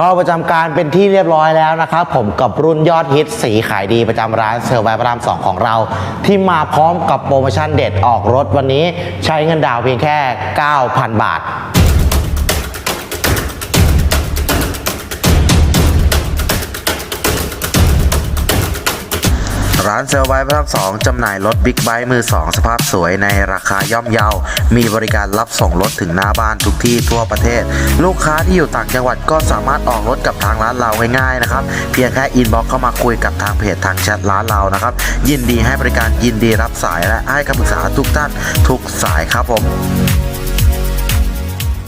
เข้าประจำการเป็นที่เรียบร้อยแล้วนะครับผมกับรุ่นยอดฮิตสีขายดีประจำร้านเซอร์ไวพระรามสองของเรา ที่มาพร้อมกับโปรโมชั่นเด็ดออกรถวันนี้ ใช้เงินดาวน์เพียงแค่ 9,000 บาท ร้านเซลไวพระรามสองจำหน่ายรถบิ๊กไบค์มือ2สภาพสวยในราคาย่อมเยา มีบริการรับส่งรถถึงหน้าบ้านทุกที่ทั่วประเทศ ลูกค้าที่อยู่ต่างจังหวัดก็สามารถออกรถกับทางร้านเราง่ายๆนะครับ เพียงแค่อินบ็อกเข้ามาคุยกับทางเพจทางแชทร้านเรานะครับ ยินดีให้บริการยินดีรับสายและให้คำปรึกษาทุกท่านทุกสายครับผม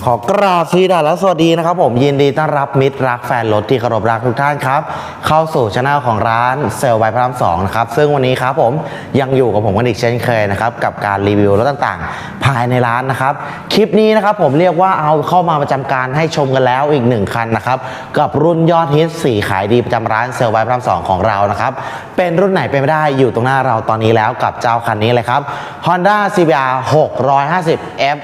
ขอกราบสวัสดีและสวัสดีนะครับผมยินดีต้อนรับมิตรรักแฟนรถที่เคารพรักทุกท่านครับ เข้าสู่ช anel ของร้านเซลล์ไบพระรามสองนะครับ ซึ่งวันนี้ครับผมยังอยู่กับผมกันอีกเช่นเคยนะครับ กับการรีวิวรถต่างๆ ภายในร้านนะครับ คลิปนี้นะครับผมเรียกว่าเอาเข้ามาประจำการให้ชมกันแล้วอีกหนึ่งคันนะครับ กับรุ่นยอดฮิตสีขายดีประจำร้านเซลล์ไบพระรามสองของเรานะครับเป็นรุ่นไหนเป็นไม่ได้อยู่ตรงหน้าเราตอนนี้แล้วกับเจ้าคันนี้เลยครับ Honda CBR 650F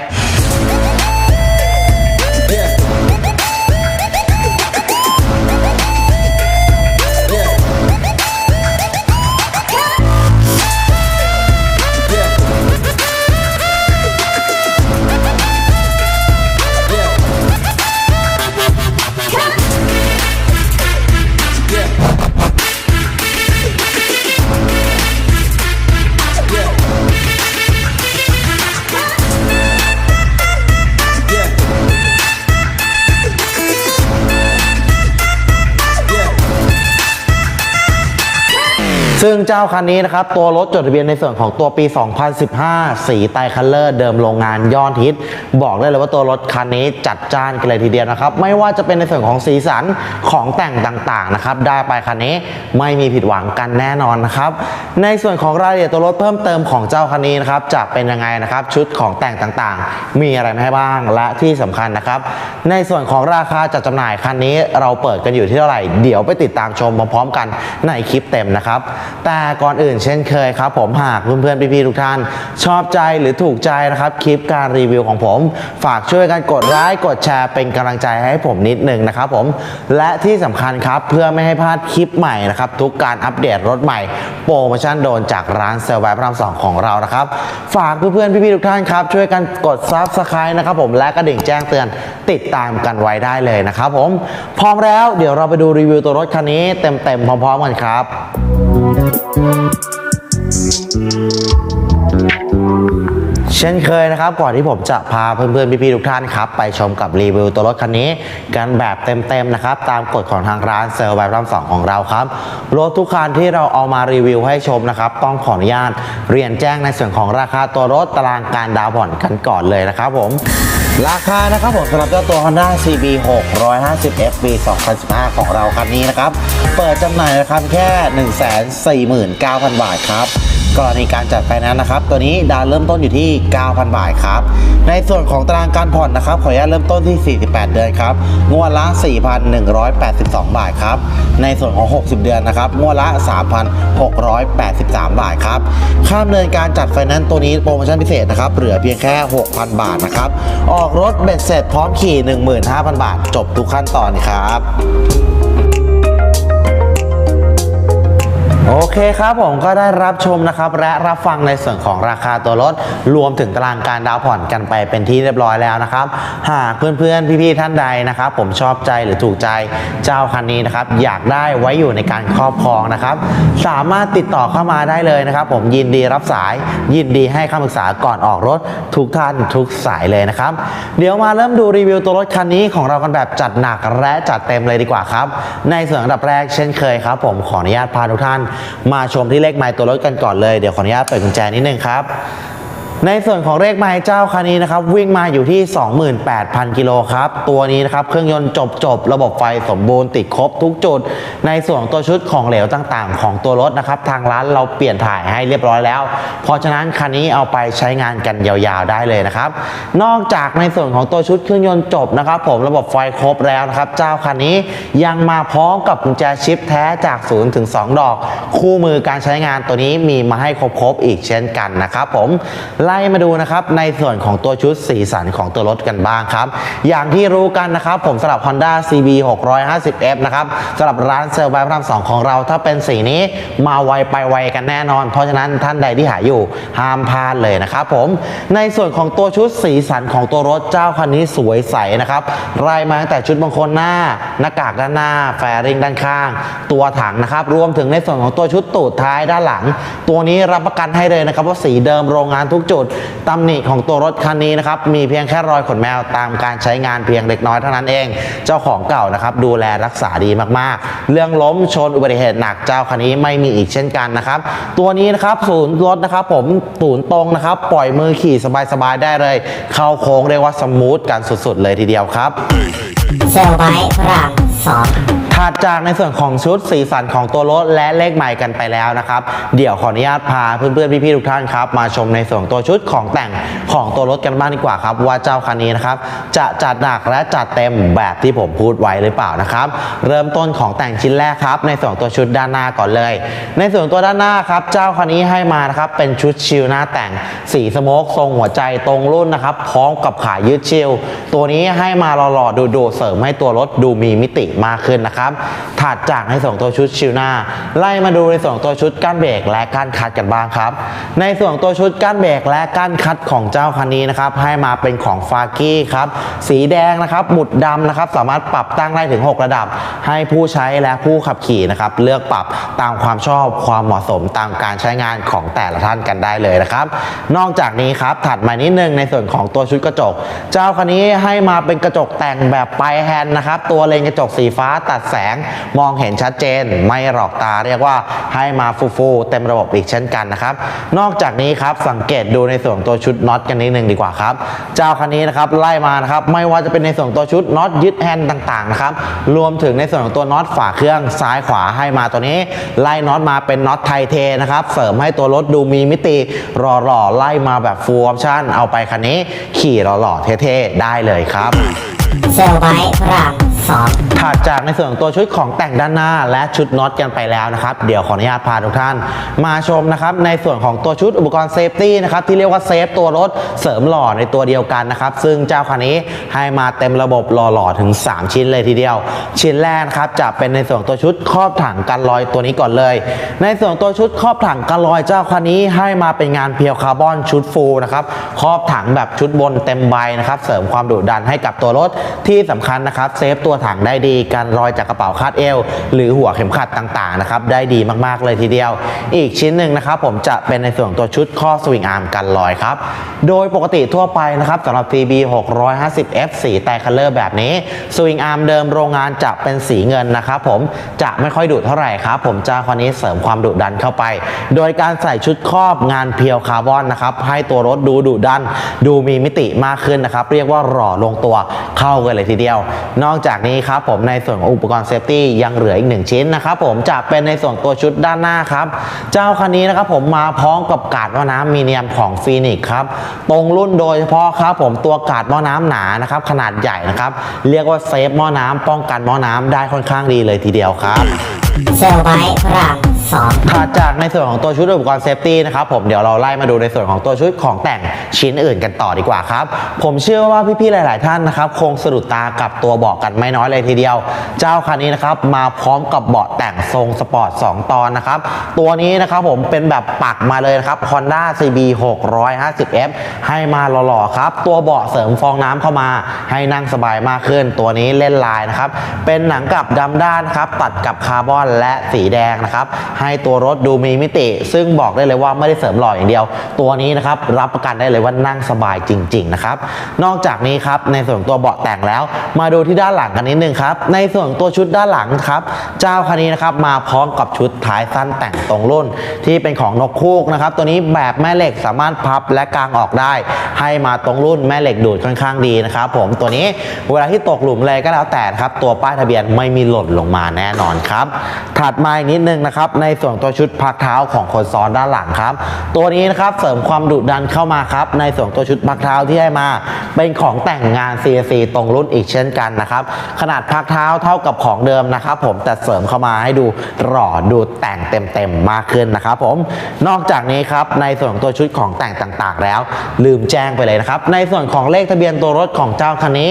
ซึ่งเจ้าคันนี้นะครับ ตัวรถจดทะเบียนในส่วนของตัวปี 2015 สีไตคัลเลอร์เดิมโรงงานยอดฮิต บอกได้เลยว่าตัวรถคันนี้จัดจ้านกันเลยทีเดียวนะครับ ไม่ว่าจะเป็นในส่วนของสีสันของแต่งต่างๆนะครับ ได้ไปคันนี้ไม่มีผิดหวังกันแน่นอนนะครับ ในส่วนของรายละเอียดตัวรถเพิ่มเติมของเจ้าคันนี้นะครับจะเป็นยังไงนะครับ ชุดของแต่งต่างๆ มีอะไรมาให้บ้างและที่สำคัญนะครับ ในส่วนของราคาจัดจำหน่ายคันนี้เราเปิดกันอยู่ที่เท่าไหร่เดี๋ยวไปติดตามชมพร้อมๆกันในคลิปเต็มนะครับแต่ก่อนอื่นเช่นเคยครับ ผมหากเพื่อนๆพี่ๆทุกท่าน ชอบใจหรือถูกใจนะครับคลิปการรีวิวของผม ฝากช่วยกันกดไลค์กดแชร์เป็นกำลังใจให้ผมนิดนึงนะครับผมและที่สำคัญครับเพื่อไม่ให้พลาดคลิปใหม่นะครับทุกการอัปเดตรถใหม่ โปรโมชั่นโดนจากร้านเซลล์ไวพระรามสองของเรานะครับฝากเพื่อนๆพี่ๆทุกท่านครับช่วยกันกดซับสไครต์นะครับผมและกระดิ่งแจ้งเตือนติดตามกันไว้ได้เลยนะครับผมพร้อมแล้วเดี๋ยวเราไปดูรีวิวตัวรถคันนี้เต็มๆพร้อมๆกันครับ เช่นเคยนะครับก่อนที่ผมจะพาเพื่อนๆพี่ๆทุกท่านครับ ไปชมกับรีวิวตัวรถคันนี้ กันแบบเต็มๆนะครับ ตามกฎของทางร้านเซลล์ไบรามสองของเราครับ รถทุกคันที่เราเอามารีวิวให้ชมนะครับ ต้องขออนุญาตเรียนแจ้งในส่วนของราคาตัวรถตารางการดาวน์ผ่อนกันก่อนเลยนะครับผม ราคานะครับผมสำหรับเจ้าตัว Honda CB 650 FB 2015 ของเราคันนี้นะครับ เปิดจำหน่ายนะครับแค่ 149,000 บาทครับ กรณีการจัดไฟแนนซ์นะครับ ตัวนี้ดาวน์เริ่มต้นอยู่ที่ 9,000 บาทครับ ในส่วนของตารางการผ่อนนะครับ ขออนุญาตเริ่มต้นที่ 48 เดือนครับ งวดละ 4,182 บาทครับ ในส่วนของ 60 เดือนนะครับ งวดละ 3,683 บาทครับ ค่าดำเนินการจัดไฟแนนซ์ตัวนี้โปรโมชั่นพิเศษนะครับ เหลือเพียงแค่ 6,000 บาทนะครับ ออกรถเบ็ดเสร็จพร้อมขี่ 15,000 บาท จบทุกขั้นตอนครับ โอเคครับผมก็ได้รับชมนะครับและรับฟังในส่วนของราคาตัวรถรวมถึงตารางการดาวน์ผ่อนกันไปเป็นที่เรียบร้อยแล้วนะครับ หากเพื่อนๆพี่ๆท่านใดนะครับ ผมชอบใจหรือถูกใจเจ้าคันนี้นะครับ อยากได้ไว้อยู่ในการครอบครองนะครับ สามารถติดต่อเข้ามาได้เลยนะครับ ผมยินดีรับสายยินดีให้คำปรึกษาก่อนออกรถทุกท่านทุกสายเลยนะครับ เดี๋ยวมาเริ่มดูรีวิวตัวรถคันนี้ของเรากันแบบจัดหนักและจัดเต็มเลยดีกว่าครับ ในส่วนอันดับแรกเช่นเคยครับ ผมขออนุญาตพาทุกท่านมาชมที่เลขไมล์ตัวรถกันก่อนเลย เดี๋ยวขออนุญาตเปิดกุญแจนิดนึงครับ ในส่วนของเลขไมล์เจ้าคันนี้นะครับวิ่งมาอยู่ที่ 28,000 กิโลครับตัวนี้นะครับเครื่องยนต์จบจบๆระบบไฟสมบูรณ์ติดครบทุกจุด ในส่วนของตัวชุดของเหลวต่างๆ ของตัวรถนะครับทางร้านเราเปลี่ยนถ่ายให้เรียบร้อยแล้ว เพราะฉะนั้นคันนี้เอาไปใช้งานกันยาวๆได้เลยนะครับนอกจากในส่วนของตัวชุดเครื่องยนต์จบนะครับผมระบบไฟครบแล้วนะครับเจ้าคันนี้ยังมาพร้อมกับกุญแจชิปแท้จาก0ถึง2ดอก คู่มือการใช้งานตัวนี้มีมาให้ครบๆอีกเช่นกันนะครับผมไล่มาดูนะครับในส่วนของตัวชุดสีสันของตัวรถกันบ้างครับ อย่างที่รู้กันนะครับผมสำหรับ Honda CB 650F นะครับสำหรับร้านเซลล์ไบพระรามสองของเรา ถ้าเป็นสีนี้มาไวไปไวกันแน่นอน เพราะฉะนั้นท่านใดที่หาอยู่ห้ามพลาดเลยนะครับผมในส่วนของตัวชุดสีสันของตัวรถเจ้าคันนี้สวยใสนะครับไล่มาตั้งแต่ชุดบางคนหน้า หน้ากากด้านหน้า แฟริงด้านข้าง ตัวถังนะครับรวมถึงในส่วนของตัวชุดตูดท้ายด้านหลัง ตัวนี้รับประกันให้เลยนะครับว่าสีเดิมโรงงานทุกจุดตำหนิของตัวรถคันนี้นะครับมีเพียงแค่รอยขนแมวตามการใช้งานเพียงเล็กน้อยเท่านั้นเอง เจ้าของเก่านะครับดูแลรักษาดีมากๆ เรื่องล้มชนอุบัติเหตุหนักเจ้าคันนี้ไม่มีอีกเช่นกันนะครับ ตัวนี้นะครับศูนย์รถนะครับผมศูนย์ตรงนะครับปล่อยมือขี่สบายๆได้เลย เข้าโค้งเรียกว่าสมูทกันสุดๆเลยทีเดียวครับเซลไบค์พระรามสอง ถัดจากในส่วนของชุดสีสันของตัวรถและเลขใหม่กันไปแล้วนะครับ เดี๋ยวขออนุญาตพาเพื่อนๆพี่ๆทุกท่านครับมาชมในส่วนตัวชุดของแต่งของตัวรถกันบ้างดีกว่าครับ ว่าเจ้าคันนี้นะครับจะจัดหนักและจัดเต็มแบบที่ผมพูดไว้หรือเปล่านะครับ เริ่มต้นของแต่งชิ้นแรกครับ ในส่วนตัวชุดด้านหน้าก่อนเลย ในส่วนตัวด้านหน้าครับ เจ้าคันนี้ให้มานะครับเป็นชุดชิลหน้าแต่งสีสโมกทรงหัวใจตรงรุ่นนะครับพร้อมกับขายืดชิลตัวนี้ให้มาหล่อๆดูๆเสริมให้ตัวรถดูมีมิติมากขึ้นนะครับ ถัดจากในส่วนของตัวชุดชิลหน้า ไล่มาดูในส่วนของตัวชุดก้านเบรกและก้านคัดกันบ้างครับ ในส่วนของตัวชุดก้านเบรกและก้านคัดของเจ้าคันนี้นะครับ ให้มาเป็นของฟากี้ครับ สีแดงนะครับหมุดดำนะครับสามารถปรับตั้งได้ถึง 6 ระดับ ให้ผู้ใช้และผู้ขับขี่นะครับเลือกปรับตามความชอบความเหมาะสมตามการใช้งานของแต่ละท่านกันได้เลยนะครับ นอกจากนี้ครับถัดมานิดนึงในส่วนของตัวชุดกระจก เจ้าคันนี้ให้มาเป็นกระจกแต่งแบบปลายแฮนด์นะครับ ตัวเลนกระจกสีฟ้าตัดแสงมองเห็นชัดเจน ไม่หลอกตาเรียกว่าให้มาฟูๆเต็มระบบอีกเช่นกันนะครับ นอกจากนี้ครับสังเกตดูในส่วนตัวชุดน็อตกันนิดนึงดีกว่าครับ เจ้าคันนี้นะครับไล่มานะครับไม่ว่าจะเป็นในส่วนตัวชุดน็อตยึดแฮนด์ต่างๆนะครับรวมถึงในส่วนของตัวน็อตฝาเครื่องซ้ายขวาให้มาตัวนี้ไล่น็อตมาเป็นน็อตไทเทนะครับเสริมให้ตัวรถดูมีมิติหล่อๆไล่มาแบบฟูลออปชั่นเอาไปคันนี้ ขี่หล่อๆเท่ๆได้เลยครับ เซลไบพระรามสองถัดจากในส่วนของตัวชุดของแต่งด้านหน้าและชุดน็อตกันไปแล้วนะครับ เดี๋ยวขออนุญาตพาทุกท่าน มาชมนะครับในส่วนของตัวชุดอุปกรณ์เซฟตี้นะครับที่เรียกว่าเซฟตัวรถเสริมหล่อในตัวเดียวกันนะครับ ซึ่งเจ้าคันนี้ให้มาเต็มระบบหล่อๆถึง 3 ชิ้นเลยทีเดียว ชิ้นแรกนะครับจะเป็นในส่วนตัวชุดครอบถังกันรอยตัวนี้ก่อนเลย ในส่วนตัวชุดครอบถังกันรอยเจ้าคันนี้ให้มาเป็นงานเพียวคาร์บอนชุดฟูลนะครับครอบถังแบบชุดบนเต็มใบนะครับเสริมความดุดันให้กับตัวรถที่สำคัญนะครับเซฟตัวถังได้ดีการรอยจากกระเป๋าคาดเอวหรือหัวเข็มขัดต่างๆนะครับได้ดีมากๆเลยทีเดียว อีกชิ้นหนึ่งนะครับผมจะเป็นในส่วนตัวชุดข้อสวิงอาร์มกันรอยครับโดยปกติทั่วไปนะครับสำหรับ TB 650F สีแต่คัลเลอร์แบบนี้สวิงอาร์มเดิมโรงงานจะเป็นสีเงินนะครับผมจะไม่ค่อยดุเท่าไหร่ครับผมจ้าคันนี้เสริมความดุดันเข้าไป โดยการใส่ชุดครอบงานเพียวคาร์บอนนะครับให้ตัวรถดูดุดัน ดูมีมิติมากขึ้นนะครับเรียกว่าหล่อลงตัวเข้ากันเลยทีเดียว นอกจากนี้ครับผมในส่วนของอุปกรณ์เซฟตี้ยังเหลืออีกหนึ่งชิ้นนะครับผมจะเป็นในส่วนตัวชุดด้านหน้าครับเจ้าคันนี้นะครับผมมาพร้อมกับกาดหม้อน้ำมีเนียมของฟีนิกครับตรงรุ่นโดยเฉพาะครับผมตัวกาดหม้อน้ำหนานะครับขนาดใหญ่นะครับเรียกว่าเซฟหม้อน้ำป้องกันหม้อน้ำได้ค่อนข้างดีเลยทีเดียวครับเซลไบค์พระราม สองถัดจากในส่วนของตัวชุดอุปกรณ์เซฟตี้นะครับผมเดี๋ยวเราไล่มาดูในส่วนของตัวชุดของแต่งชิ้นอื่นกันต่อดีกว่าครับ ผมเชื่อว่าพี่ๆหลาย ๆ ท่านนะครับคงสะดุดตากับตัวเบาะกันไม่น้อยเลยทีเดียว เจ้าคันนี้นะครับมาพร้อมกับเบาะแต่งทรงสปอร์ต2ตอนนะครับตัวนี้นะครับผมเป็นแบบปักมาเลยนะครับ Honda CB 650F ให้มาหล่อๆครับ ตัวเบาะเสริมฟองน้ำเข้ามาให้นั่งสบายมากขึ้น ตัวนี้เล่นลายนะครับเป็นหนังกลับดำด้านนะครับตัดกับคาร์บอนและสีแดงนะครับให้ตัวรถดูมีมิติ ซึ่งบอกได้เลยว่าไม่ได้เสริมหล่ออย่างเดียว ตัวนี้นะครับรับประกันได้เลยว่านั่งสบายจริง ๆ นะครับ นอกจากนี้ครับในส่วนตัวเบาะแต่งแล้ว มาดูที่ด้านหลังกันนิดนึงครับ ในส่วนตัวชุดด้านหลังครับ เจ้าคันนี้นะครับมาพร้อมกับชุดท้ายสั้นแต่งตรงรุ่น ที่เป็นของนกคูกนะครับ ตัวนี้แบบแม่เหล็กสามารถพับและกางออกได้ ให้มาตรงรุ่นแม่เหล็กดูดค่อนข้างดีนะครับผมตัวนี้เวลาที่ตกหลุมเลยก็แล้วแต่นะครับตัวป้ายทะเบียนไม่มีหล่นลงมาแน่นอนครับถัดมาอีกนิดนึงนะครับในในส่วนตัวชุดพักเท้าของคนซ้อนด้านหลังครับ ตัวนี้นะครับเสริมความดุดันเข้ามาครับ ในส่วนตัวชุดพักเท้าที่ให้มา เป็นของแต่งงาน CSC ตรงรุ่นอีกเช่นกันนะครับ ขนาดพักเท้าเท่ากับของเดิมนะครับผมแต่เสริมเข้ามาให้ดูหล่อดูแต่งเต็มๆมากขึ้นนะครับผมนอกจากนี้ครับในส่วนตัวชุดของแต่งต่างๆ แล้ว ลืมแจ้งไปเลยนะครับ ในส่วนของเลขทะเบียนตัวรถของเจ้าคันนี้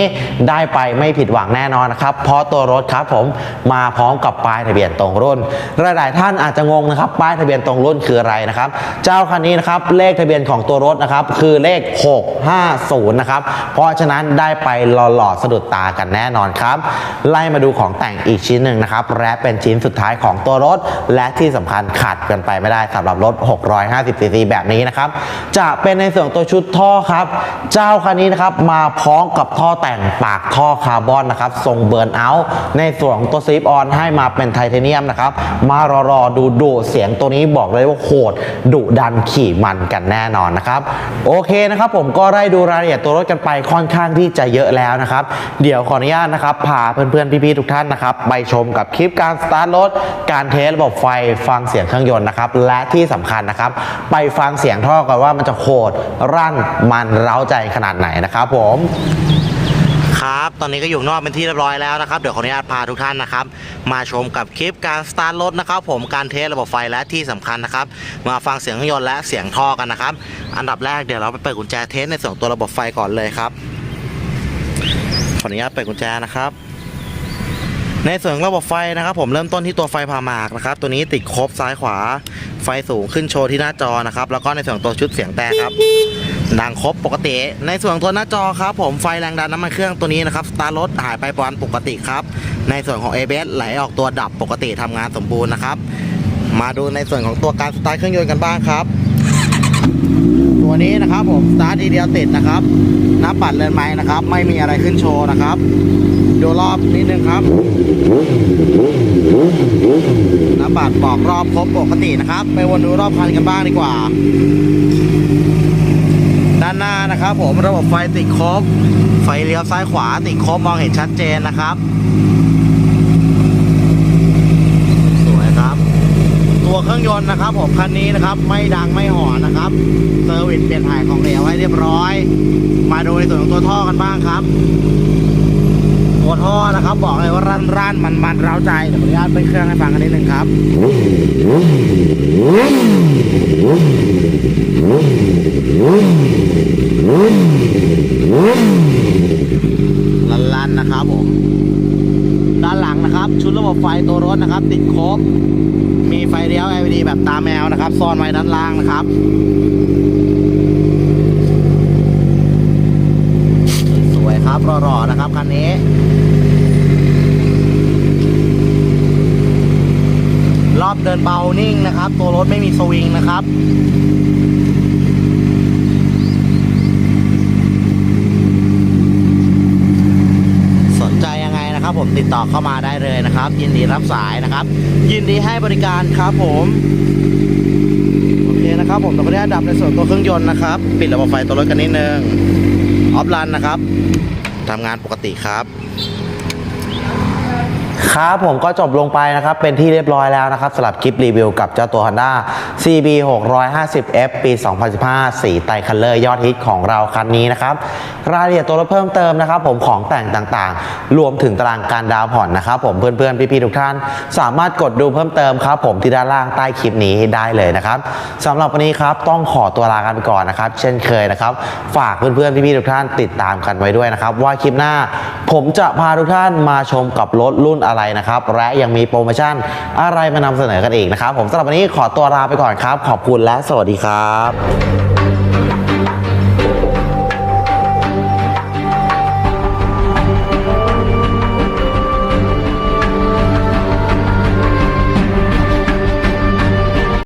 ได้ไปไม่ผิดหวังแน่นอนนะครับ เพราะตัวรถครับผมมาพร้อมกับป้ายทะเบียนตรงรุ่นหลายๆท่านอาจจะงงนะครับ ป้ายทะเบียนตรงรุ่นคืออะไรนะครับ เจ้าคันนี้นะครับเลขทะเบียนของตัวรถนะครับ คือเลข 650 นะครับ เพราะฉะนั้นได้ไปหล่อๆสะดุดตากันแน่นอนครับ ไล่มาดูของแต่งอีกชิ้นหนึ่งนะครับ และเป็นชิ้นสุดท้ายของตัวรถ และที่สำคัญขาดกันไปไม่ได้สำหรับรถ 650ซีซีแบบนี้นะครับ จะเป็นในส่วนตัวชุดท่อครับ เจ้าคันนี้นะครับมาพร้อมกับท่อแต่งปากท่อคาร์บอนนะครับทรงเบิร์นเอาท์ในส่วนของตัวซีฟออนให้มาเป็นไทเทเนียมนะครับมารอรอดูดูเสียงตัวนี้บอกเลยว่าโหดดุดันขี่มันกันแน่นอนนะครับ โอเคนะครับ ผมก็ได้ดูรายละเอียดตัวรถกันไปค่อนข้างที่จะเยอะแล้วนะครับ เดี๋ยวขออนุญาตนะครับพาเพื่อนๆพี่ๆทุกท่านนะครับไปชมกับคลิปการสตาร์ทรถ การเทสระบบไฟฟังเสียงเครื่องยนต์นะครับ และที่สำคัญนะครับ ไปฟังเสียงท่อกันว่ามันจะโหดรั่นมันเร้าใจขนาดไหนนะครับผม ครับ ตอนนี้ก็อยู่นอกเป็นที่เรียบร้อยแล้วนะครับ เดี๋ยวขออนุญาตพาทุกท่านนะครับ มาชมกับคลิปการสตาร์ทรถนะครับ ผมการเทสระบบไฟและที่สำคัญนะครับ มาฟังเสียงเครื่องยนต์และเสียงท่อกันนะครับ อันดับแรกเดี๋ยวเราไปเปิดกุญแจเทสในส่วนตัวระบบไฟก่อนเลยครับ ขออนุญาตเปิดกุญแจนะครับในส่วนระบบไฟนะครับผมเริ่มต้นที่ตัวไฟผ่าหมากนะครับ ตัวนี้ติดครบซ้ายขวา ไฟสูงขึ้นโชว์ที่หน้าจอนะครับ แล้วก็ในส่วนตัวชุดเสียงแต่ครับ ดังครบปกติ ในส่วนตัวหน้าจอครับ ผมไฟแรงดันน้ำมันเครื่องตัวนี้นะครับสตาร์รถหายไปประมาณปกติครับ ในส่วนของ a b s ไหลออกตัวดับปกติทำงานสมบูรณ์นะครับ มาดูในส่วนของตัวการสตาร์ทเครื่องยนต์กันบ้างครับ ตัวนี้นะครับผมสตาร์ททีเดียวติดนะครับนับปัดเรือนไม้นะครับ ไม่มีอะไรขึ้นโชว์นะครับ ดูรอบนิดนึงครับนับปัดบอกรอบครบปกตินะครับ ไปวนดูรอบคันกันบ้างดีกว่า ด้านหน้านะครับ ผมระบบไฟติดครบ ไฟเลี้ยวซ้ายขวาติดครบมองเห็นชัดเจนนะครับ สวยครับ ตัวเครื่องยนต์นะครับ ผมคันนี้นะครับ ไม่ดังไม่หอนนะครับเซอร์วิสเปลี่ยนถ่ายของเหลวให้เรียบร้อย มาดูในส่วนของตัวท่อกันบ้างครับ ตัวท่อนะครับ บอกเลยว่ารันรันมันมันเร้าใจเดี๋ยวขออนุญาตไปเครื่องให้ฟังกันนิดนึงครับ ลั่นๆนะครับผมด้านหลังนะครับ ชุดระบบไฟตัวรถนะครับ ติดครบ มีไฟเลี้ยว LED แบบตาแมวนะครับ ซ่อนไว้ด้านล่างนะครับสวยครับรอๆนะครับคันนี้ รอบเดินเบานิ่งนะครับ ตัวรถไม่มีสวิงนะครับสนใจยังไงนะครับผมติดต่อเข้ามาได้เลยนะครับ ยินดีรับสายนะครับ ยินดีให้บริการครับผมโอเคนะครับ ผมตอนนี้ดับในส่วนตัวเครื่องยนต์นะครับ ปิดระบบไฟตัวรถกันนิดนึงออฟรันนะครับทำงานปกติครับ ครับผมก็จบลงไปนะครับเป็นที่เรียบร้อยแล้วนะครับสำหรับคลิปรีวิวกับเจ้าตัว Honda CB 650F ปี 2015 สีไตคัลเลอร์ยอดฮิตของเราคันนี้นะครับรายละเอียดตัวรถเพิ่มเติมนะครับผมของแต่งต่างๆ รวมถึงตารางการดาวน์ผ่อนนะครับผมเพื่อนๆ พี่ๆ ทุกท่าน สามารถกดดูเพิ่มเติมครับผมที่ด้านล่างใต้คลิปนี้ได้เลยนะครับสำหรับวันนี้ครับต้องขอตัวลากันก่อนนะครับ เช่นเคยนะครับ ฝากเพื่อนๆ พี่ๆ ทุกท่านติดตามกันไว้ด้วยนะครับว่าคลิปหน้า ผมจะพาทุกท่านมาชมกับรถรุ่นอะไรนะครับ และยังมีโปรโมชั่นอะไรมานำเสนอกันอีกนะครับ ผมสำหรับวันนี้ขอตัวลาไปก่อนครับ ขอบคุณและสวัสดีครับ